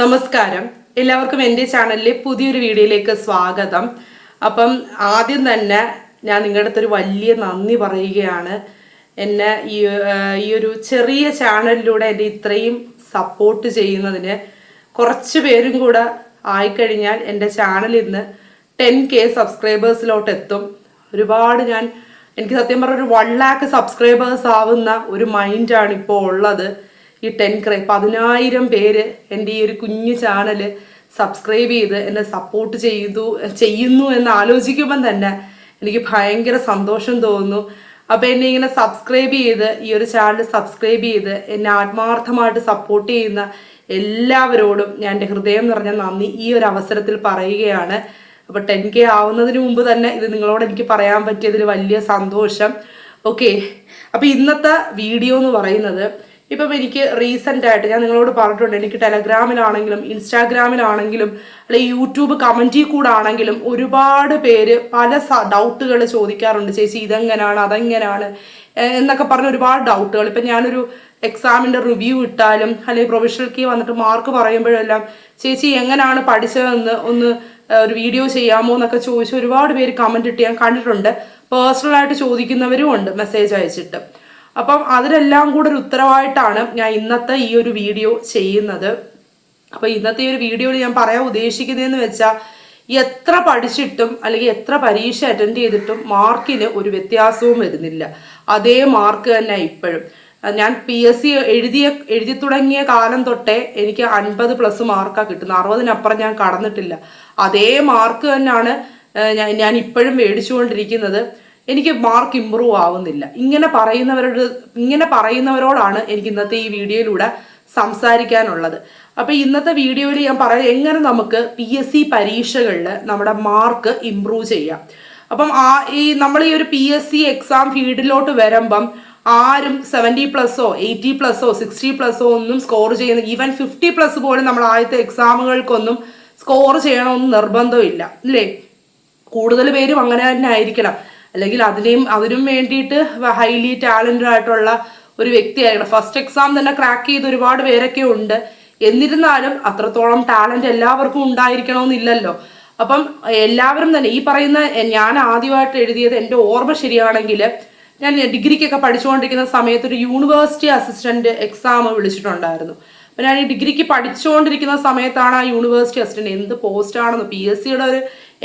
നമസ്കാരം. എല്ലാവർക്കും എന്റെ ചാനലിലെ പുതിയൊരു വീഡിയോയിലേക്ക് സ്വാഗതം. അപ്പം ആദ്യം തന്നെ ഞാൻ നിങ്ങളുടെ അടുത്തൊരു വലിയ നന്ദി പറയുകയാണ്. എന്നെ ഈ ഈ ഒരു ചെറിയ ചാനലിലൂടെ എന്റെ ഇത്രയും സപ്പോർട്ട് ചെയ്യുന്നതിന് കുറച്ച് പേരും കൂടെ ആയിക്കഴിഞ്ഞാൽ എന്റെ ചാനൽ ഇന്ന് ടെൻ കെ സബ്സ്ക്രൈബേഴ്സിലോട്ട് എത്തും. ഒരുപാട് ഞാൻ എനിക്ക് സത്യം പറഞ്ഞ ഒരു വൺ ലാക്ക് സബ്സ്ക്രൈബേഴ്സ് ആവുന്ന ഒരു മൈൻഡാണ് ഇപ്പോൾ ഉള്ളത്. ഈ ടെൻ ക്രൈ പതിനായിരം പേര് എന്റെ ഈ ഒരു കുഞ്ഞു ചാനൽ സബ്സ്ക്രൈബ് ചെയ്ത് എന്നെ സപ്പോർട്ട് ചെയ്തു ചെയ്യുന്നു എന്ന് ആലോചിക്കുമ്പം തന്നെ എനിക്ക് ഭയങ്കര സന്തോഷം തോന്നുന്നു. അപ്പോൾ എന്നെ ഇങ്ങനെ സബ്സ്ക്രൈബ് ചെയ്ത് ഈ ഒരു ചാനൽ സബ്സ്ക്രൈബ് ചെയ്ത് എന്നെ ആത്മാർത്ഥമായിട്ട് സപ്പോർട്ട് ചെയ്യുന്ന എല്ലാവരോടും ഞാൻ എന്റെ ഹൃദയം നിറഞ്ഞ നന്ദി ഈ ഒരു അവസരത്തിൽ പറയുകയാണ്. അപ്പോൾ ടെൻ കെ ആവുന്നതിന് മുമ്പ് തന്നെ ഇത് നിങ്ങളോട് എനിക്ക് പറയാൻ പറ്റിയതിൽ വലിയ സന്തോഷം. ഓക്കെ അപ്പോൾ ഇന്നത്തെ വീഡിയോ എന്ന് പറയുന്നത് ഇപ്പം എനിക്ക് റീസെന്റ് ആയിട്ട് ഞാൻ നിങ്ങളോട് പറഞ്ഞിട്ടുണ്ട് എനിക്ക് ടെലഗ്രാമിലാണെങ്കിലും ഇൻസ്റ്റാഗ്രാമിലാണെങ്കിലും അല്ലെങ്കിൽ യൂട്യൂബ് കമന്റിൽ കൂടെ ആണെങ്കിലും ഒരുപാട് പേര് പല ഡൗട്ടുകൾ ചോദിക്കാറുണ്ട്. ചേച്ചി ഇതെങ്ങനെയാണ് അതെങ്ങനെയാണ് എന്നൊക്കെ പറഞ്ഞ ഒരുപാട് ഡൗട്ടുകൾ ഇപ്പം ഞാനൊരു എക്സാമിന്റെ റിവ്യൂ ഇട്ടാലും അല്ലെങ്കിൽ പ്രൊഫഷണൽ കീ വന്നിട്ട് മാർക്ക് പറയുമ്പോഴെല്ലാം ചേച്ചി എങ്ങനെയാണ് പഠിച്ചതെന്ന് ഒന്ന് ഒരു വീഡിയോ ചെയ്യാമോ? എന്നൊക്കെ ചോദിച്ച് ഒരുപാട് പേര് കമന്റ് ഇട്ട് ഞാൻ കണ്ടിട്ടുണ്ട്. പേഴ്സണലായിട്ട് ചോദിക്കുന്നവരും ഉണ്ട് മെസ്സേജ് അയച്ചിട്ട്. അപ്പം അതിനെല്ലാം കൂടെ ഒരു ഉത്തരവായിട്ടാണ് ഞാൻ ഇന്നത്തെ ഈ ഒരു വീഡിയോ ചെയ്യുന്നത്. അപ്പോൾ ഇന്നത്തെ ഈ ഒരു വീഡിയോയിൽ ഞാൻ പറയാൻ ഉദ്ദേശിക്കുന്നതെന്ന് വെച്ചാൽ എത്ര പഠിച്ചിട്ടും അല്ലെങ്കിൽ എത്ര പരീക്ഷ അറ്റൻഡ് ചെയ്തിട്ടും മാർക്കിന് ഒരു വ്യത്യാസവും വരുന്നില്ല. അതേ മാർക്ക് തന്നെ ഇപ്പോഴും. ഞാൻ പി എസ് സി എഴുതിയ എഴുതി തുടങ്ങിയ കാലം തൊട്ടേ എനിക്ക് അൻപത് പ്ലസ് മാർക്കാണ് കിട്ടുന്നത്. അറുപതിനപ്പുറം ഞാൻ കടന്നിട്ടില്ല. അതേ മാർക്ക് തന്നെയാണ് ഞാൻ ഞാൻ ഇപ്പോഴും മേടിച്ചുകൊണ്ടിരിക്കുന്നത്. എനിക്ക് മാർക്ക് ഇമ്പ്രൂവ് ആവുന്നില്ല. ഇങ്ങനെ പറയുന്നവരോട് ഇങ്ങനെ പറയുന്നവരോടാണ് എനിക്ക് ഇന്നത്തെ ഈ വീഡിയോയിലൂടെ സംസാരിക്കാനുള്ളത്. അപ്പോൾ ഇന്നത്തെ വീഡിയോയിൽ ഞാൻ പറയാം എങ്ങനെ നമുക്ക് പി എസ് സി പരീക്ഷകളിൽ നമ്മുടെ മാർക്ക് ഇമ്പ്രൂവ് ചെയ്യാം. അപ്പം ആ ഈ നമ്മൾ ഈ ഒരു പി എസ് സി എക്സാം ഫീൽഡിലോട്ട് വരുമ്പം ആരും സെവന്റി പ്ലസ്സോ എയ്റ്റി പ്ലസ്സോ സിക്സ്റ്റി പ്ലസ്സോ ഒന്നും സ്കോർ ചെയ്യുന്ന ഈവൻ ഫിഫ്റ്റി പ്ലസ് പോലും നമ്മൾ ആദ്യത്തെ എക്സാമുകൾക്കൊന്നും സ്കോർ ചെയ്യണമെന്ന് നിർബന്ധമില്ല. അല്ലേ? കൂടുതൽ പേരും അങ്ങനെ തന്നെ ആയിരിക്കണം. അല്ലെങ്കിൽ അതിനെയും അതിനും വേണ്ടിയിട്ട് ഹൈലി ടാലന്റഡ് ആയിട്ടുള്ള ഒരു വ്യക്തിയായിരിക്കണം. ഫസ്റ്റ് എക്സാം തന്നെ ക്രാക്ക് ചെയ്ത് ഒരുപാട് പേരൊക്കെ ഉണ്ട്. എന്നിരുന്നാലും അത്രത്തോളം ടാലന്റ് എല്ലാവർക്കും ഉണ്ടായിരിക്കണമെന്നില്ലല്ലോ. അപ്പം എല്ലാവരും തന്നെ ഈ പറയുന്ന ഞാൻ ആദ്യമായിട്ട് എഴുതിയത് എന്റെ ഓർമ്മ ശരിയാണെങ്കിൽ ഞാൻ ഡിഗ്രിക്കൊക്കെ പഠിച്ചുകൊണ്ടിരിക്കുന്ന സമയത്ത് ഒരു യൂണിവേഴ്സിറ്റി അസിസ്റ്റന്റ് എക്സാം വിളിച്ചിട്ടുണ്ടായിരുന്നു. അപ്പം ഞാൻ ഈ ഡിഗ്രിക്ക് പഠിച്ചുകൊണ്ടിരിക്കുന്ന സമയത്താണ് ആ യൂണിവേഴ്സിറ്റി അസിസ്റ്റന്റ് എന്ത് പോസ്റ്റ് ആണെന്ന് പി എസ് സിയുടെ ഒരു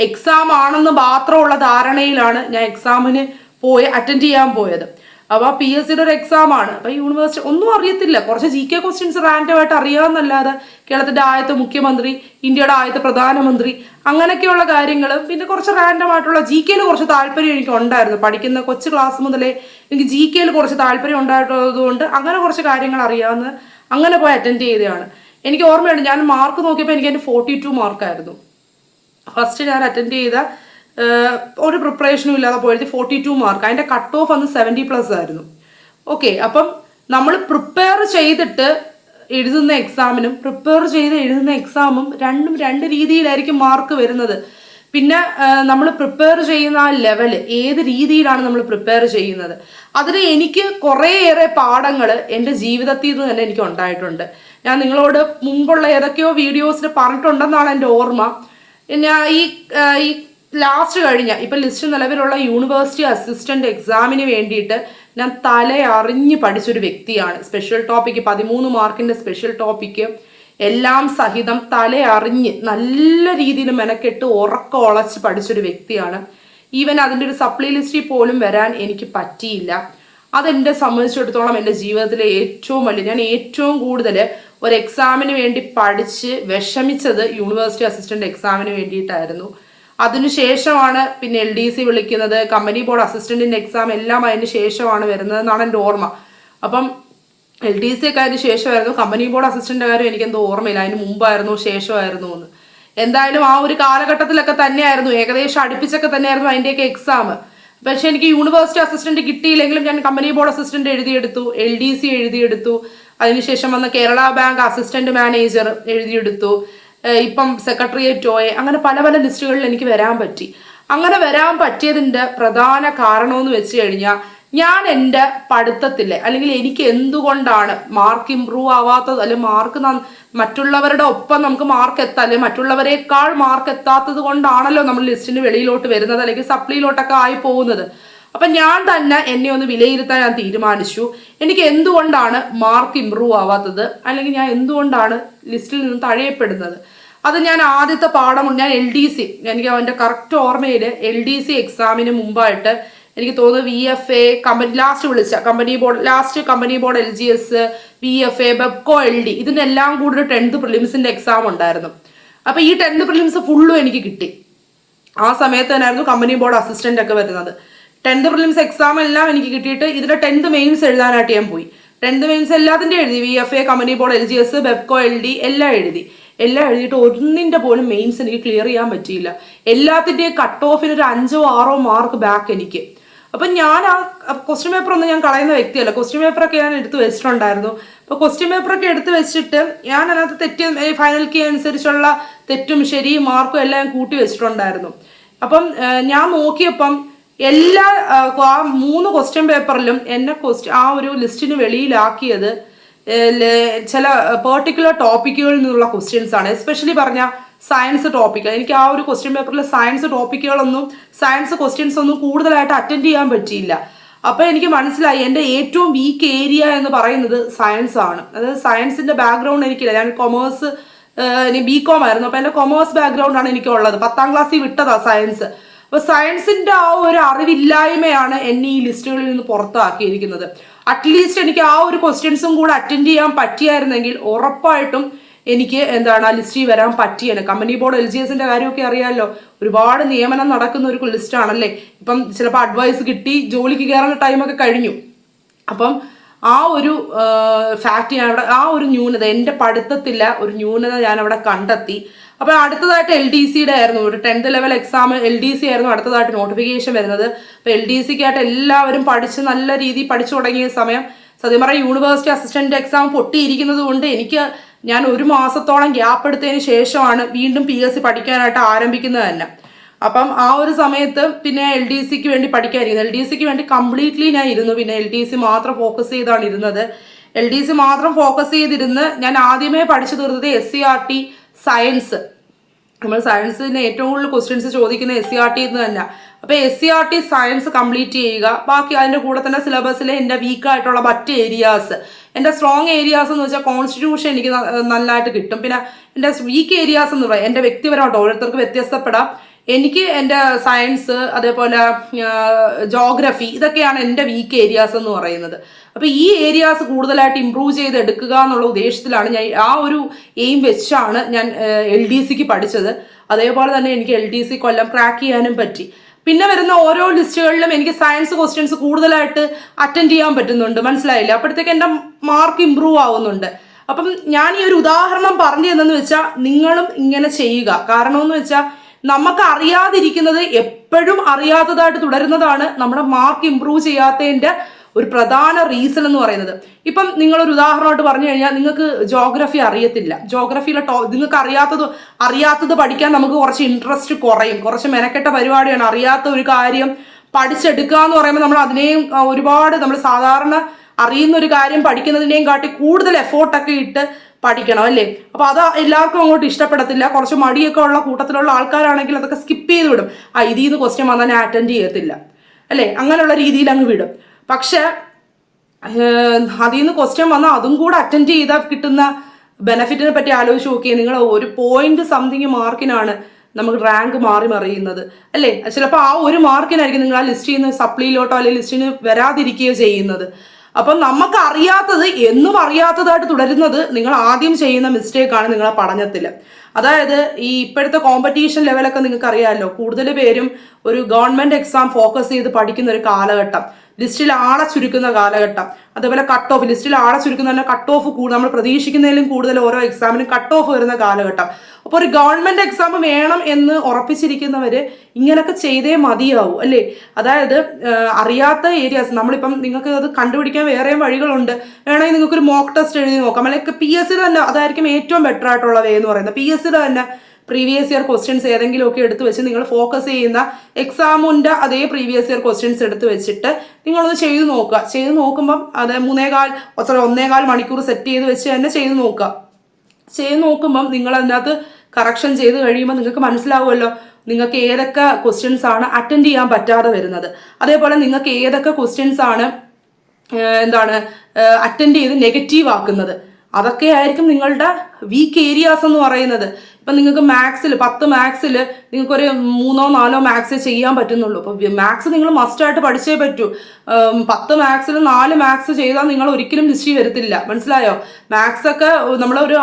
എക്സാം ആണെന്ന് മാത്രമുള്ള ധാരണയിലാണ് ഞാൻ എക്സാമിന് പോയി അറ്റൻഡ് ചെയ്യാൻ പോയത്. അപ്പോൾ പി എസ് സിയുടെ ഒരു എക്സാം ആണ്. അപ്പോൾ യൂണിവേഴ്സിറ്റി ഒന്നും അറിയത്തില്ല. കുറച്ച് ജി കെ ക്വസ്റ്റ്യൻസ് റാൻഡമായിട്ട് അറിയാമെന്നല്ലാതെ കേരളത്തിന്റെ ആദ്യത്തെ മുഖ്യമന്ത്രി ഇന്ത്യയുടെ ആദ്യത്തെ പ്രധാനമന്ത്രി അങ്ങനെയൊക്കെയുള്ള കാര്യങ്ങൾ പിന്നെ കുറച്ച് റാൻഡമായിട്ടുള്ള ജി കെയിൽ കുറച്ച് താല്പര്യം എനിക്ക് ഉണ്ടായിരുന്നു. പഠിക്കുന്ന കൊച്ചു ക്ലാസ് മുതലേ എനിക്ക് ജി കെയിൽ കുറച്ച് താല്പര്യം ഉണ്ടായിട്ടുള്ളതുകൊണ്ട് അങ്ങനെ കുറച്ച് കാര്യങ്ങൾ അറിയാവുന്ന അങ്ങനെ പോയി അറ്റൻഡ് ചെയ്തതാണ്. എനിക്ക് ഓർമ്മയുണ്ട് ഞാൻ മാർക്ക് നോക്കിയപ്പോൾ എനിക്ക് എന്റെ ഫോർട്ടി ടു മാർക്കായിരുന്നു ഫസ്റ്റ് ഞാൻ അറ്റൻഡ് ചെയ്ത ഒരു പ്രിപ്പറേഷനും ഇല്ലാതെ പോയത് ഫോർട്ടി ടു മാർക്ക് അതിന്റെ കട്ട് ഓഫ് അന്ന് സെവന്റി പ്ലസ് ആയിരുന്നു. ഓക്കെ അപ്പം നമ്മൾ പ്രിപ്പയർ ചെയ്തിട്ട് എഴുതുന്ന എക്സാമിനും പ്രിപ്പയർ ചെയ്ത് എഴുതുന്ന എക്സാമും രണ്ടും രണ്ട് രീതിയിലായിരിക്കും മാർക്ക് വരുന്നത്. പിന്നെ നമ്മൾ പ്രിപ്പയർ ചെയ്യുന്ന ആ ലെവൽ ഏത് രീതിയിലാണ് നമ്മൾ പ്രിപ്പയർ ചെയ്യുന്നത്? അതിന് എനിക്ക് കുറേയേറെ പാഠങ്ങൾ എന്റെ ജീവിതത്തിൽ നിന്ന് തന്നെ എനിക്ക് ഉണ്ടായിട്ടുണ്ട്. ഞാൻ നിങ്ങളോട് മുമ്പുള്ള ഏതൊക്കെയോ വീഡിയോസിൽ പറഞ്ഞിട്ടുണ്ടെന്നാണ് എന്റെ ഓർമ്മ. ഞാൻ ഈ ഈ ലാസ്റ്റ് കഴിഞ്ഞ ഇപ്പൊ ലിസ്റ്റ് നിലവിലുള്ള യൂണിവേഴ്സിറ്റി അസിസ്റ്റന്റ് എക്സാമിന് വേണ്ടിയിട്ട് ഞാൻ തല അറിഞ്ഞ് പഠിച്ചൊരു വ്യക്തിയാണ്. സ്പെഷ്യൽ ടോപ്പിക്ക് പതിമൂന്ന് മാർക്കിന്റെ സ്പെഷ്യൽ ടോപ്പിക്ക് എല്ലാം സഹിതം തല അറിഞ്ഞ് നല്ല രീതിയിൽ മെനക്കെട്ട് ഉറക്കം ഉളച്ച് പഠിച്ചൊരു വ്യക്തിയാണ്. ഈവൻ അതിന്റെ ഒരു സപ്ലൈ ലിസ്റ്റിൽ പോലും വരാൻ എനിക്ക് പറ്റിയില്ല. അതെന്നെ സംബന്ധിച്ചിടത്തോളം എന്റെ ജീവിതത്തിലെ ഏറ്റവും വലിയ ഞാൻ ഏറ്റവും കൂടുതൽ ഒരു എക്സാമിന് വേണ്ടി പഠിച്ച് വിഷമിച്ചത് യൂണിവേഴ്സിറ്റി അസിസ്റ്റന്റ് എക്സാമിന് വേണ്ടിയിട്ടായിരുന്നു. അതിനുശേഷമാണ് പിന്നെ എൽ ഡി സി വിളിക്കുന്നത് കമ്പനി ബോർഡ് അസിസ്റ്റന്റിന്റെ എക്സാം എല്ലാം അതിന് ശേഷമാണ് വരുന്നതെന്നാണ് എന്റെ ഓർമ്മ. അപ്പം എൽ ഡി സി ഒക്കെ അതിന് ശേഷമായിരുന്നു. കമ്പനി ബോർഡ് അസിസ്റ്റന്റ് കാര്യം എനിക്കെന്തോ ഓർമ്മയില്ല. അതിന് മുമ്പായിരുന്നു ശേഷമായിരുന്നു എന്ന് എന്തായാലും ആ ഒരു കാലഘട്ടത്തിലൊക്കെ തന്നെയായിരുന്നു. ഏകദേശം അടുപ്പിച്ചൊക്കെ തന്നെയായിരുന്നു അതിന്റെയൊക്കെ എക്സാം പക്ഷെ എനിക്ക് യൂണിവേഴ്സിറ്റി അസിസ്റ്റന്റ് കിട്ടിയില്ലെങ്കിലും ഞാൻ കമ്പനി ബോർഡ് അസിസ്റ്റന്റ് എഴുതിയെടുത്തു. എൽ ഡി സി എഴുതിയെടുത്തു. അതിനുശേഷം വന്ന കേരള ബാങ്ക് അസിസ്റ്റന്റ് മാനേജർ എഴുതിയെടുത്തു. ഇപ്പം സെക്രട്ടറിയേറ്റ് ഒയെ അങ്ങനെ പല പല ലിസ്റ്റുകളിൽ എനിക്ക് വരാൻ പറ്റി. അങ്ങനെ വരാൻ പറ്റിയതിന്റെ പ്രധാന കാരണമെന്ന് വെച്ച് കഴിഞ്ഞാൽ ഞാൻ എന്റെ പഠിത്തത്തിലെ അല്ലെങ്കിൽ എനിക്ക് എന്തുകൊണ്ടാണ് മാർക്ക് ഇമ്പ്രൂവ് ആവാത്തത് അല്ലെങ്കിൽ മാർക്ക് മറ്റുള്ളവരുടെ ഒപ്പം നമുക്ക് മാർക്ക് എത്താം അല്ലെങ്കിൽ മറ്റുള്ളവരെക്കാൾ മാർക്ക് എത്താത്തത് കൊണ്ടാണല്ലോ നമ്മൾ ലിസ്റ്റിന് വെളിയിലോട്ട് വരുന്നത് അല്ലെങ്കിൽ സപ്ലിയിലോട്ടൊക്കെ ആയി പോകുന്നത്. അപ്പൊ ഞാൻ തന്നെ എന്നെ ഒന്ന് വിലയിരുത്താൻ ഞാൻ തീരുമാനിച്ചു. എനിക്ക് എന്തുകൊണ്ടാണ് മാർക്ക് ഇമ്പ്രൂവ് ആവാത്തത് അല്ലെങ്കിൽ ഞാൻ എന്തുകൊണ്ടാണ് ലിസ്റ്റിൽ നിന്ന് തഴയപ്പെടുന്നത്? അത് ഞാൻ ആദ്യത്തെ പാഠം ഞാൻ എൽ ഡി സി എനിക്ക് അവന്റെ കറക്റ്റ് ഓർമ്മയിൽ എൽ ഡി സി എക്സാമിന് മുമ്പായിട്ട് എനിക്ക് തോന്നുന്നു V F A company last വിളിച്ച company board last company board L G S V F A Bevco L D ഇതിനെല്ലാം കൂടി ടെൻത്ത് പ്രിലിംസിന്റെ എക്സാം ഉണ്ടായിരുന്നു. അപ്പൊ ഈ ടെൻത്ത് പ്രിലിംസ് ഫുള്ളും എനിക്ക് കിട്ടി. ആ സമയത്ത് തന്നെയായിരുന്നു കമ്പനി ബോർഡ് അസിസ്റ്റന്റ് ഒക്കെ വരുന്നത്. ടെൻത്ത് പ്രിലിംസ് എക്സാം എല്ലാം എനിക്ക് കിട്ടിയിട്ട് ഇതിന്റെ ടെൻത്ത് മെയിൻസ് എഴുതാനായിട്ട് ഞാൻ പോയി. ടെൻത്ത് മെയിൻസ് എല്ലാത്തിന്റെ എഴുതി. V F A company board L G S Bevco L D എല്ലാം എഴുതി. എല്ലാം എഴുതിയിട്ട് ഒന്നിന്റെ പോലും മെയിൻസ് എനിക്ക് ക്ലിയർ ചെയ്യാൻ പറ്റിയില്ല. എല്ലാത്തിന്റെയും കട്ട് ഓഫിന് ഒരു അഞ്ചോ ആറോ മാർക്ക് ബാക്ക് എനിക്ക്. അപ്പൊ ഞാൻ ആ ക്വസ്റ്റ്യൻ പേപ്പർ ഒന്നും ഞാൻ കളയുന്ന വ്യക്തിയല്ല. ക്വസ്റ്റ്യൻ പേപ്പറൊക്കെ ഞാൻ എടുത്ത് വെച്ചിട്ടുണ്ടായിരുന്നു. അപ്പൊ ക്വസ്റ്റ്യൻ പേപ്പറൊക്കെ എടുത്ത് വെച്ചിട്ട് ഞാൻ അതിനകത്ത് തെറ്റ് ഫൈനൽ കീ അനുസരിച്ചുള്ള തെറ്റും ശരിയും മാർക്കും എല്ലാം ഞാൻ കൂട്ടി വെച്ചിട്ടുണ്ടായിരുന്നു. അപ്പം ഞാൻ നോക്കിയപ്പം എല്ലാ ആ മൂന്ന് ക്വസ്റ്റ്യൻ പേപ്പറിലും എന്നെ ക്വസ്റ്റ്യൻ ആ ഒരു ലിസ്റ്റിന് വെളിയിലാക്കിയത് ചില പെർട്ടിക്കുലർ ടോപ്പിക്കുകളിൽ നിന്നുള്ള ക്വസ്റ്റ്യൻസ് ആണ്. എസ്പെഷ്യലി പറഞ്ഞ സയൻസ് ടോപ്പിക്കുകൾ എനിക്ക് ആ ഒരു ക്വസ്റ്റ്യൻ പേപ്പറിൽ സയൻസ് ടോപ്പിക്കുകളൊന്നും സയൻസ് ക്വസ്റ്റ്യൻസ് ഒന്നും കൂടുതലായിട്ട് അറ്റൻഡ് ചെയ്യാൻ പറ്റിയില്ല. അപ്പോൾ എനിക്ക് മനസ്സിലായി എന്റെ ഏറ്റവും വീക്ക് ഏരിയ എന്ന് പറയുന്നത് സയൻസ് ആണ്. അതായത് സയൻസിന്റെ ബാക്ക്ഗ്രൗണ്ട് എനിക്കില്ല. ഞാൻ കൊമേഴ്സ് ബി കോം ആയിരുന്നു. അപ്പോൾ എന്റെ കൊമേഴ്സ് ബാക്ക്ഗ്രൗണ്ട് ആണ് എനിക്ക് ഉള്ളത് പത്താം ക്ലാസ്സിൽ വിട്ടതാ സയൻസ് അപ്പോൾ സയൻസിന്റെ ആ ഒരു അറിവില്ലായ്മയാണ് എന്നെ ഈ ലിസ്റ്റുകളിൽ നിന്ന് പുറത്താക്കിയിരിക്കുന്നത്. അറ്റ്ലീസ്റ്റ് എനിക്ക് ആ ഒരു ക്വസ്റ്റ്യൻസും കൂടെ അറ്റൻഡ് ചെയ്യാൻ പറ്റിയായിരുന്നെങ്കിൽ ഉറപ്പായിട്ടും എനിക്ക് എന്താണ് ആ ലിസ്റ്റിൽ വരാൻ പറ്റിയാണ് കമ്പനി ബോർഡ് എൽ ജി എസിന്റെ കാര്യമൊക്കെ അറിയാമല്ലോ ഒരുപാട് നിയമനം നടക്കുന്ന ഒരു ലിസ്റ്റ് ആണല്ലേ? ഇപ്പം ചിലപ്പോൾ അഡ്വൈസ് കിട്ടി ജോലിക്ക് കയറുന്ന ടൈമൊക്കെ കഴിഞ്ഞു. അപ്പം ആ ഒരു ഫാക്റ്റ് ഞാൻ അവിടെ ആ ഒരു ന്യൂനത എന്റെ പഠിത്തത്തില്ല ഒരു ന്യൂനത ഞാൻ അവിടെ കണ്ടെത്തി. അപ്പോൾ അടുത്തതായിട്ട് എൽ ഡി സിയുടെ ആയിരുന്നു. ഒരു tenth level exam L D C ആയിരുന്നു അടുത്തതായിട്ട് നോട്ടിഫിക്കേഷൻ വരുന്നത്. അപ്പോൾ എൽ ഡി സിക്കായിട്ട് എല്ലാവരും പഠിച്ച് നല്ല രീതിയിൽ പഠിച്ചു തുടങ്ങിയ സമയം സത്യം പറഞ്ഞാൽ യൂണിവേഴ്സിറ്റി അസിസ്റ്റന്റ് എക്സാം പൊട്ടിയിരിക്കുന്നത് കൊണ്ട് എനിക്ക് ഞാൻ ഒരു മാസത്തോളം ഗ്യാപ്പ് എടുത്തതിന് ശേഷമാണ് വീണ്ടും പി എസ് സി പഠിക്കാനായിട്ട് ആരംഭിക്കുന്നത് തന്നെ. അപ്പം ആ ഒരു സമയത്ത് പിന്നെ എൽ ഡി സിക്ക് വേണ്ടി പഠിക്കാനിരുന്നു. എൽ ഡി സിക്ക് വേണ്ടി കംപ്ലീറ്റ്ലി ഞാൻ ഇരുന്നു. പിന്നെ എൽ ഡി സി മാത്രം ഫോക്കസ് ചെയ്താണ് ഇരുന്നത്. എൽ ഡി സി മാത്രം ഫോക്കസ് ചെയ്തിരുന്ന് ഞാൻ ആദ്യമേ പഠിച്ചു തീർത്തത് S C R T science നമ്മൾ സയൻസിന് ഏറ്റവും കൂടുതൽ ക്വസ്റ്റ്യൻസ് ചോദിക്കുന്ന എസ് സി ആർ ടി എന്ന് തന്നെ. അപ്പൊ S C R T science complete ചെയ്യുക. ബാക്കി അതിന്റെ കൂടെ തന്നെ സിലബസിലെ എന്റെ വീക്ക് ആയിട്ടുള്ള മറ്റ് ഏരിയാസ് എന്റെ സ്ട്രോങ് ഏരിയാസ് എന്ന് വെച്ചാൽ കോൺസ്റ്റിറ്റ്യൂഷൻ എനിക്ക് നല്ലതായിട്ട് കിട്ടും. പിന്നെ എന്റെ വീക്ക് ഏരിയാസ് എന്ന് പറയാം എന്റെ വ്യക്തിപരമായിട്ട് ഓരോരുത്തർക്ക് വ്യത്യസ്തപ്പെടാം. എനിക്ക് എന്റെ സയൻസ് അതേപോലെ ജോഗ്രഫി ഇതൊക്കെയാണ് എന്റെ വീക്ക് ഏരിയാസ് എന്ന് പറയുന്നത്. അപ്പോൾ ഈ ഏരിയാസ് കൂടുതലായിട്ട് ഇമ്പ്രൂവ് ചെയ്ത് എടുക്കുക എന്നുള്ള ഉദ്ദേശത്തിലാണ് ഞാൻ ആ ഒരു എയിം വെച്ചാണ് ഞാൻ എൽ ഡി സിക്ക് പഠിച്ചത്. അതേപോലെ തന്നെ എനിക്ക് L D C Kollam crack ചെയ്യാനും പറ്റി. പിന്നെ വരുന്ന ഓരോ ലിസ്റ്റുകളിലും എനിക്ക് സയൻസ് ക്വസ്റ്റ്യൻസ് കൂടുതലായിട്ട് അറ്റൻഡ് ചെയ്യാൻ പറ്റുന്നുണ്ട്. മനസ്സിലായില്ല? അപ്പോഴത്തേക്ക് എന്റെ മാർക്ക് ഇമ്പ്രൂവ് ആവുന്നുണ്ട്. അപ്പം ഞാൻ ഈ ഒരു ഉദാഹരണം പറഞ്ഞു തന്നെന്ന് വെച്ചാൽ നിങ്ങളും ഇങ്ങനെ ചെയ്യുക. കാരണം എന്ന് വെച്ചാൽ നമുക്ക് അറിയാതിരിക്കുന്നത് എപ്പോഴും അറിയാത്തതായിട്ട് തുടരുന്നതാണ് നമ്മുടെ മാർക്ക് ഇമ്പ്രൂവ് ചെയ്യാത്തതിന്റെ ഒരു പ്രധാന റീസൺ എന്ന് പറയുന്നത്. ഇപ്പം നിങ്ങളൊരു ഉദാഹരണമായിട്ട് പറഞ്ഞു കഴിഞ്ഞാൽ നിങ്ങൾക്ക് ജോഗ്രഫി അറിയത്തില്ല. ജോഗ്രഫിയിലെ ടോ നിങ്ങൾക്ക് അറിയാത്തത് അറിയാത്തത് പഠിക്കാൻ നമുക്ക് കുറച്ച് ഇൻട്രസ്റ്റ് കുറയും. കുറച്ച് മെനക്കെട്ട പരിപാടിയാണ്. അറിയാത്ത ഒരു കാര്യം പഠിച്ചെടുക്കുക എന്ന് പറയുമ്പോൾ നമ്മൾ അതിനെയും ഒരുപാട് നമ്മൾ സാധാരണ അറിയുന്ന ഒരു കാര്യം പഠിക്കുന്നതിനെയും കാട്ടി കൂടുതൽ എഫോർട്ടൊക്കെ ഇട്ട് പഠിക്കണം അല്ലേ? അപ്പൊ അത് എല്ലാവർക്കും അങ്ങോട്ട് ഇഷ്ടപ്പെടത്തില്ല. കുറച്ച് മടിയൊക്കെ ഉള്ള കൂട്ടത്തിലുള്ള ആൾക്കാരാണെങ്കിൽ അതൊക്കെ സ്കിപ്പ് ചെയ്ത് വിടും. ആ ഇതിൽ നിന്ന് ക്വസ്റ്റ്യൻ വന്നാൽ അറ്റൻഡ് ചെയ്യത്തില്ല. അല്ലേ? അങ്ങനെയുള്ള രീതിയിൽ അങ്ങ് വിടും. പക്ഷെ അതിൽ നിന്ന് ക്വസ്റ്റ്യൻ വന്നാൽ അതും കൂടെ അറ്റൻഡ് ചെയ്താൽ കിട്ടുന്ന ബെനഫിറ്റിനെ പറ്റി ആലോചിച്ച് നോക്കിയേ. നിങ്ങൾ ഒരു പോയിന്റ് സംതിങ് മാർക്കിനാണ് നമുക്ക് റാങ്ക് മാറി മറിയുന്നത്. അല്ലേ? ചിലപ്പോൾ ആ ഒരു മാർക്കിനായിരിക്കും നിങ്ങൾ ആ ലിസ്റ്റ് ചെയ്യുന്ന സപ്ലിയിലോട്ടോ അല്ലെങ്കിൽ ലിസ്റ്റിന് വരാതിരിക്കുകയോ ചെയ്യുന്നത്. അപ്പം നമുക്ക് അറിയാത്തത് എന്നും അറിയാത്തതായിട്ട് തുടരുന്നത് നിങ്ങൾ ആദ്യം ചെയ്യുന്ന മിസ്റ്റേക്കാണ് നിങ്ങളെ പഠനത്തിൽ അതായത് ഈ ഇപ്പോഴത്തെ കോമ്പറ്റീഷൻ ലെവലൊക്കെ നിങ്ങൾക്ക് അറിയാമല്ലോ കൂടുതൽ പേരും ഒരു ഗവൺമെന്റ് എക്സാം ഫോക്കസ് ചെയ്ത് പഠിക്കുന്ന ഒരു കാലഘട്ടം. ലിസ്റ്റിൽ ആളെ ചുരുക്കുന്ന കാലഘട്ടം. അതേപോലെ കട്ട് ഓഫ് ലിസ്റ്റിൽ ആളെ ചുരുക്കുന്ന കട്ട് ഓഫ് കൂടുതൽ നമ്മൾ പ്രതീക്ഷിക്കുന്നതിലും കൂടുതൽ ഓരോ എക്സാമിനും കട്ട് ഓഫ് വരുന്ന കാലഘട്ടം. അപ്പോൾ ഒരു ഗവൺമെന്റ് എക്സാം വേണം എന്ന് ഉറപ്പിച്ചിരിക്കുന്നവര് ഇങ്ങനൊക്കെ ചെയ്തേ മതിയാവൂ അല്ലേ? അതായത് അറിയാത്ത ഏരിയാസ് നമ്മളിപ്പം നിങ്ങൾക്ക് അത് കണ്ടുപിടിക്കാൻ വേറെയും വഴികളുണ്ട്. വേണമെങ്കിൽ നിങ്ങൾക്ക് ഒരു മോക്ക് ടെസ്റ്റ് എഴുതി നോക്കാം. അല്ലെങ്കിൽ പി എസ് സി തന്നെ അതായിരിക്കും ഏറ്റവും ബെറ്റർ ആയിട്ടുള്ള വേ എന്ന് പറയുന്നത്. പി എസ് സിയുടെ തന്നെ പ്രീവിയസ് ഇയർ ക്വസ്റ്റ്യൻസ് ഏതെങ്കിലുമൊക്കെ എടുത്ത് വെച്ച് നിങ്ങൾ ഫോക്കസ് ചെയ്യുന്ന എക്സാമിന്റെ അതേ പ്രീവിയസ് ഇയർ ക്വസ്റ്റ്യൻസ് എടുത്ത് വെച്ചിട്ട് നിങ്ങളത് ചെയ്തു നോക്കുക. ചെയ്ത് നോക്കുമ്പം അത് മൂന്നേകാൽ സോറി ഒന്നേകാൽ മണിക്കൂർ സെറ്റ് ചെയ്ത് വെച്ച് തന്നെ ചെയ്തു നോക്കുക. ചെയ്ത് നോക്കുമ്പം നിങ്ങൾ അതിനകത്ത് കറക്ഷൻ ചെയ്ത് കഴിയുമ്പോൾ നിങ്ങൾക്ക് മനസ്സിലാവുമല്ലോ നിങ്ങൾക്ക് ഏതൊക്കെ ക്വസ്റ്റ്യൻസ് ആണ് അറ്റൻഡ് ചെയ്യാൻ പറ്റാതെ വരുന്നത്. അതേപോലെ നിങ്ങൾക്ക് ഏതൊക്കെ ക്വസ്റ്റ്യൻസ് ആണ് എന്താണ് അറ്റൻഡ് ചെയ്ത് നെഗറ്റീവ് ആക്കുന്നത്. അതൊക്കെ ആയിരിക്കും നിങ്ങളുടെ വീക്ക് ഏരിയാസ് എന്ന് പറയുന്നത്. ഇപ്പം നിങ്ങൾക്ക് മാത്സിൽ പത്ത് മാത്സിൽ നിങ്ങൾക്കൊരു മൂന്നോ നാലോ മാത്സ് ചെയ്യാൻ പറ്റുന്നുള്ളൂ. അപ്പോൾ മാത്സ് നിങ്ങൾ മസ്റ്റായിട്ട് പഠിച്ചേ പറ്റൂ. പത്ത് മാത്സിൽ നാല് മാത്സ് ചെയ്താൽ നിങ്ങൾ ഒരിക്കലും ലിസ്റ്റി വരത്തില്ല. മനസ്സിലായോ? മാത്സൊക്കെ നമ്മളൊരു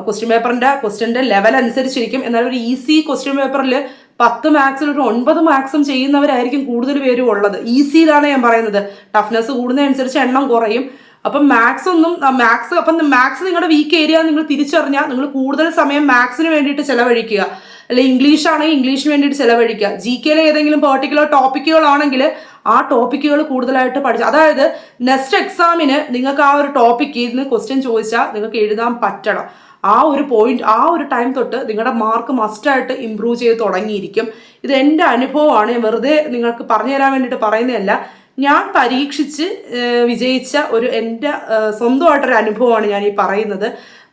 ക്വസ്റ്റ്യൻ പേപ്പറിന്റെ ക്വസ്റ്റ്യന്റെ ലെവൽ അനുസരിച്ചിരിക്കും. എന്നാൽ ഒരു ഈസി ക്വസ്റ്റ്യൻ പേപ്പറിൽ പത്ത് മാത്സിൽ ഒരു ഒൻപത് മാത്സും ചെയ്യുന്നവരായിരിക്കും കൂടുതൽ പേരും ഉള്ളത്. ഈസിയിലാണ് ഞാൻ പറയുന്നത്. ടഫ്നെസ് കൂടുന്നതനുസരിച്ച് എണ്ണം കുറയും. അപ്പം മാത്സ് ഒന്നും മാത്സ് അപ്പം മാത്സ് നിങ്ങളുടെ വീക്ക് ഏരിയ നിങ്ങൾ തിരിച്ചറിഞ്ഞാൽ നിങ്ങൾ കൂടുതൽ സമയം മാത്സിന് വേണ്ടിയിട്ട് ചെലവഴിക്കുക. അല്ലെ ഇംഗ്ലീഷ് ആണെങ്കിൽ ഇംഗ്ലീഷിന് വേണ്ടിയിട്ട് ചിലവഴിക്കുക. ജി കെയിലെ ഏതെങ്കിലും പെർട്ടിക്കുലർ ടോപ്പിക്കുകളാണെങ്കിൽ ആ ടോപ്പിക്കുകൾ കൂടുതലായിട്ട് പഠിച്ചു അതായത് നെക്സ്റ്റ് എക്സാമിന് നിങ്ങൾക്ക് ആ ഒരു ടോപ്പിക്കിൽ നിന്ന് ക്വസ്റ്റ്യൻ ചോദിച്ചാൽ നിങ്ങൾക്ക് എഴുതാൻ പറ്റണം. ആ ഒരു പോയിന്റ് ആ ഒരു ടൈം തൊട്ട് നിങ്ങളുടെ മാർക്ക് മസ്റ്റായിട്ട് ഇമ്പ്രൂവ് ചെയ്ത് തുടങ്ങിയിരിക്കും. ഇത് എന്റെ അനുഭവമാണ്. വെറുതെ നിങ്ങൾക്ക് പറഞ്ഞു തരാൻ വേണ്ടിയിട്ട് പറയുന്നതല്ല. ഞാൻ പരീക്ഷിച്ച് വിജയിച്ച ഒരു എന്റെ സ്വന്തമായിട്ടൊരു അനുഭവമാണ് ഞാൻ ഈ പറയുന്നത്.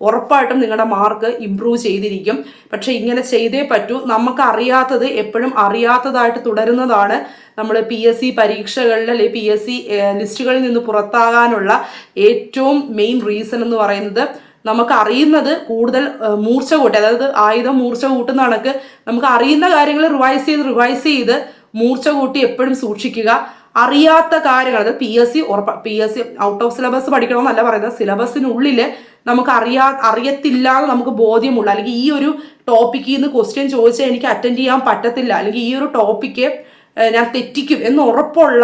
ഉറപ്പായിട്ടും നിങ്ങളുടെ മാർക്ക് ഇമ്പ്രൂവ് ചെയ്തിരിക്കും. പക്ഷെ ഇങ്ങനെ ചെയ്തേ പറ്റൂ. നമുക്ക് അറിയാത്തത് എപ്പോഴും അറിയാത്തതായിട്ട് തുടരുന്നതാണ് നമ്മൾ പി എസ് സി പരീക്ഷകളിൽ അല്ലെങ്കിൽ പി എസ് സി ലിസ്റ്റുകളിൽ നിന്ന് പുറത്താകാനുള്ള ഏറ്റവും മെയിൻ റീസൺ എന്ന് പറയുന്നത് നമുക്ക് അറിയുന്നത് കൂടുതൽ മൂർച്ച കൂട്ടി അതായത് ആയുധം മൂർച്ച കൂട്ടുന്ന കണക്ക് നമുക്ക് അറിയുന്ന കാര്യങ്ങൾ റിവൈസ് ചെയ്ത് റിവൈസ് ചെയ്ത് മൂർച്ച കൂട്ടി എപ്പോഴും സൂക്ഷിക്കുക. അറിയാത്ത കാര്യങ്ങൾ അത് P S C ഉറപ്പ P S C out of syllabus പഠിക്കണമെന്നല്ല പറയുന്നത്. സിലബസിനുള്ളിൽ നമുക്ക് അറിയാ അറിയത്തില്ല എന്ന് നമുക്ക് ബോധ്യമുള്ള. അല്ലെങ്കിൽ ഈ ഒരു ടോപ്പിക്കിൽ നിന്ന് ക്വസ്റ്റ്യൻ ചോദിച്ചാൽ എനിക്ക് അറ്റൻഡ് ചെയ്യാൻ പറ്റത്തില്ല. അല്ലെങ്കിൽ ഈ ഒരു ടോപ്പിക്ക് ഞാൻ തെറ്റിക്കും എന്ന് ഉറപ്പുള്ള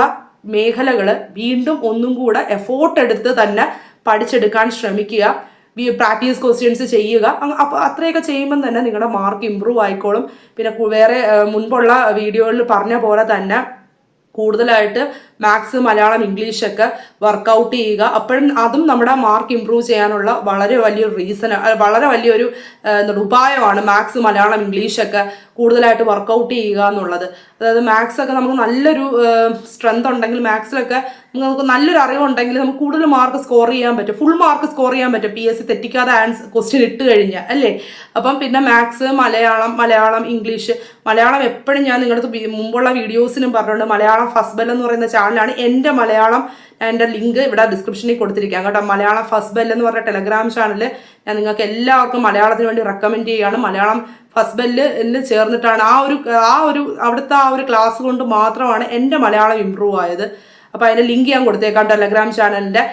മേഖലകൾ വീണ്ടും ഒന്നും കൂടെ എഫോർട്ട് എടുത്ത് തന്നെ പഠിച്ചെടുക്കാൻ ശ്രമിക്കുക. പ്രാക്ടീസ് ക്വസ്റ്റ്യൻസ് ചെയ്യുക. അപ്പോൾ അത്രയൊക്കെ ചെയ്യുമ്പം തന്നെ നിങ്ങളുടെ മാർക്ക് ഇമ്പ്രൂവ് ആയിക്കോളും. പിന്നെ വേറെ മുൻപുള്ള വീഡിയോയിൽ പറഞ്ഞ പോലെ തന്നെ കൂടുതലായിട്ട് മാത്സ് മലയാളം ഇംഗ്ലീഷൊക്കെ വർക്കൗട്ട് ചെയ്യുക. അപ്പോഴും അതും നമ്മുടെ മാർക്ക് ഇമ്പ്രൂവ് ചെയ്യാനുള്ള വളരെ വലിയൊരു റീസൺ വളരെ വലിയൊരു എന്താ ഉപായമാണ് മാത്സ് മലയാളം ഇംഗ്ലീഷൊക്കെ കൂടുതലായിട്ട് വർക്കൗട്ട് ചെയ്യുക എന്നുള്ളത്. അതായത് മാത്സ് ഒക്കെ നമുക്ക് നല്ലൊരു സ്ട്രെങ്ത് ഉണ്ടെങ്കിൽ മാത്സിലൊക്കെ നമുക്ക് നല്ലൊരു അറിവുണ്ടെങ്കിൽ നമുക്ക് കൂടുതൽ മാർക്ക് സ്കോർ ചെയ്യാൻ പറ്റും. ഫുൾ മാർക്ക് സ്കോർ ചെയ്യാൻ പറ്റും. പി എസ് സി തെറ്റിക്കാതെ ആൻസ് ക്വസ്റ്റ്യൻ ഇട്ട് കഴിഞ്ഞാൽ അല്ലേ? അപ്പം പിന്നെ മാത്സ് മലയാളം മലയാളം ഇംഗ്ലീഷ് മലയാളം എപ്പോഴും ഞാൻ നിങ്ങളുടെ മുമ്പുള്ള വീഡിയോസിനും പറഞ്ഞിട്ടുണ്ട്. മലയാളം ഫസ്റ്റ് ബെൽ എന്ന് പറയുന്ന ചാനലാണ് എന്റെ മലയാളം എന്റെ ലിങ്ക് ഇവിടെ ഡിസ്ക്രിപ്ഷനിൽ കൊടുത്തിരിക്കാം കേട്ടോ മലയാളം ഫസ്റ്റ് ബെൽ എന്ന് പറഞ്ഞ ടെലഗ്രാം ചാനൽ ഞാൻ നിങ്ങൾക്ക് എല്ലാവർക്കും മലയാളത്തിന് വേണ്ടി റെക്കമെൻഡ് ചെയ്യുകയാണ് മലയാളം ഫസ്റ്റ് ബെല്ലിൽ ചേർന്നിട്ടാണ് ആ ഒരു ആ ഒരു അവിടുത്തെ ആ ഒരു ക്ലാസ് കൊണ്ട് മാത്രമാണ് എന്റെ മലയാളം ഇമ്പ്രൂവ് ആയത്. അപ്പോൾ അതിന്റെ ലിങ്ക് ഞാൻ കൊടുത്തേക്കാം ടെലഗ്രാം ചാനലിന്റെ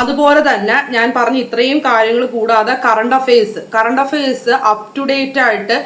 അതുപോലെ തന്നെ ഞാൻ പറഞ്ഞ ഇത്രയും കാര്യങ്ങൾ കൂടാതെ current affairs current affairs up to date ആയിട്ട്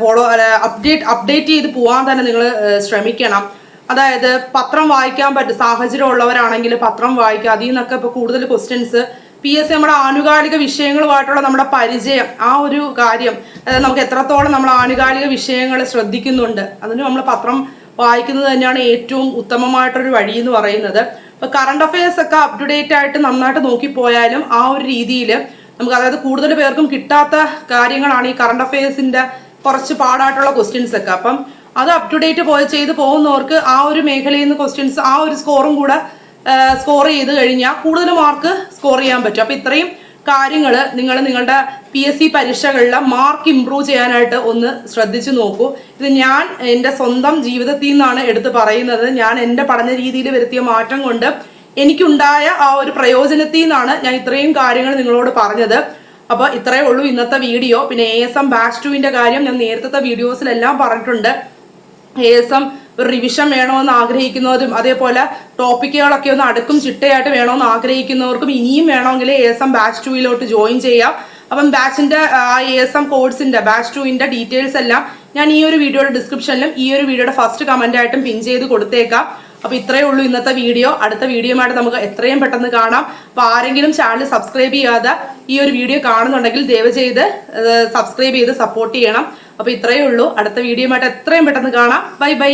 ഫോളോ അപ്ഡേറ്റ് അപ്ഡേറ്റ് ചെയ്ത് പോകാൻ തന്നെ നിങ്ങൾ ശ്രമിക്കണം. അതായത് പത്രം വായിക്കാൻ പറ്റും സാഹചര്യം ഉള്ളവരാണെങ്കിൽ പത്രം വായിക്കുക. അതിൽ നിന്നൊക്കെ ഇപ്പോൾ കൂടുതൽ ക്വസ്റ്റ്യൻസ് പി എസ് സി നമ്മുടെ ആനുകാലിക വിഷയങ്ങളുമായിട്ടുള്ള നമ്മുടെ പരിചയം ആ ഒരു കാര്യം അതായത് നമുക്ക് എത്രത്തോളം നമ്മൾ ആനുകാലിക വിഷയങ്ങൾ ശ്രദ്ധിക്കുന്നുണ്ട്. അതിന് നമ്മൾ പത്രം വായിക്കുന്നത് തന്നെയാണ് ഏറ്റവും ഉത്തമമായിട്ടൊരു വഴി എന്ന് പറയുന്നത്. ഇപ്പൊ കറണ്ട് അഫയേഴ്സ് ഒക്കെ അപ് ടു ഡേറ്റ് ആയിട്ട് നന്നായിട്ട് നോക്കിപ്പോയാലും ആ ഒരു രീതിയിൽ നമുക്ക് അതായത് കൂടുതൽ പേർക്കും കിട്ടാത്ത കാര്യങ്ങളാണ് ഈ കറണ്ട് അഫയേഴ്സിന്റെ കുറച്ച് പാടായിട്ടുള്ള ക്വസ്റ്റ്യൻസ് ഒക്കെ. അപ്പം അത് അപ് ടു ഡേറ്റ് പോയി ചെയ്ത് പോകുന്നവർക്ക് ആ ഒരു മേഖലയിൽ നിന്ന് ക്വസ്റ്റ്യൻസ് ആ ഒരു സ്കോറും കൂടെ സ്കോർ ചെയ്ത് കഴിഞ്ഞാൽ കൂടുതൽ മാർക്ക് സ്കോർ ചെയ്യാൻ പറ്റും. അപ്പം ഇത്രയും കാര്യങ്ങൾ നിങ്ങൾ നിങ്ങളുടെ പി എസ് സി പരീക്ഷകളിലെ മാർക്ക് ഇമ്പ്രൂവ് ചെയ്യാനായിട്ട് ഒന്ന് ശ്രദ്ധിച്ചു നോക്കൂ. ഇത് ഞാൻ എന്റെ സ്വന്തം ജീവിതത്തിൽ നിന്നാണ് എടുത്ത് പറയുന്നത്. ഞാൻ എന്റെ പഠന രീതിയിൽ വരുത്തിയ മാറ്റം കൊണ്ട് എനിക്കുണ്ടായ ആ ഒരു പ്രയോജനത്തിൽ നിന്നാണ് ഞാൻ ഇത്രയും കാര്യങ്ങൾ നിങ്ങളോട് പറഞ്ഞത്. അപ്പോൾ ഇത്രയേ ഉള്ളൂ ഇന്നത്തെ വീഡിയോ. പിന്നെ എ എസ് എം ബാച്ച് ടുവിന്റെ കാര്യം ഞാൻ നേരത്തെ വീഡിയോസിലെല്ലാം പറഞ്ഞിട്ടുണ്ട്. എ എസ് എം റിവിഷൻ വേണമെന്ന് ആഗ്രഹിക്കുന്നവരും അതേപോലെ ടോപ്പിക്കുകളൊക്കെ ഒന്ന് അടുക്കും ചിട്ടയായിട്ട് വേണമെന്ന് ആഗ്രഹിക്കുന്നവർക്കും ഇനിയും വേണമെങ്കിൽ എ എസ് എം ബാച്ച് ടുവിലോട്ട് ജോയിൻ ചെയ്യാം. അപ്പം ബാച്ചിന്റെ എ എസ് എം കോഴ്സിന്റെ ബാച്ച് ടുവിന്റെ ഡീറ്റെയിൽസ് എല്ലാം ഞാൻ ഈ ഒരു വീഡിയോയുടെ ഡിസ്ക്രിപ്ഷനിലും ഈ ഒരു വീഡിയോയുടെ ഫസ്റ്റ് കമന്റ് ആയിട്ടും പിൻ ചെയ്ത് കൊടുത്തേക്കാം. അപ്പൊ ഇത്രയേ ഉള്ളൂ ഇന്നത്തെ വീഡിയോ അടുത്ത വീഡിയോയുമായിട്ട് നമുക്ക് എത്രയും പെട്ടെന്ന് കാണാം. അപ്പൊ ആരെങ്കിലും ചാനൽ സബ്സ്ക്രൈബ് ചെയ്യാതെ ഈ ഒരു വീഡിയോ കാണുന്നുണ്ടെങ്കിൽ ദയവ് ചെയ്ത് സബ്സ്ക്രൈബ് ചെയ്ത് സപ്പോർട്ട് ചെയ്യണം. അപ്പൊ ഇത്രയേ ഉള്ളൂ. അടുത്ത വീഡിയോയുമായിട്ട് എത്രയും പെട്ടെന്ന് കാണാം. Bye bye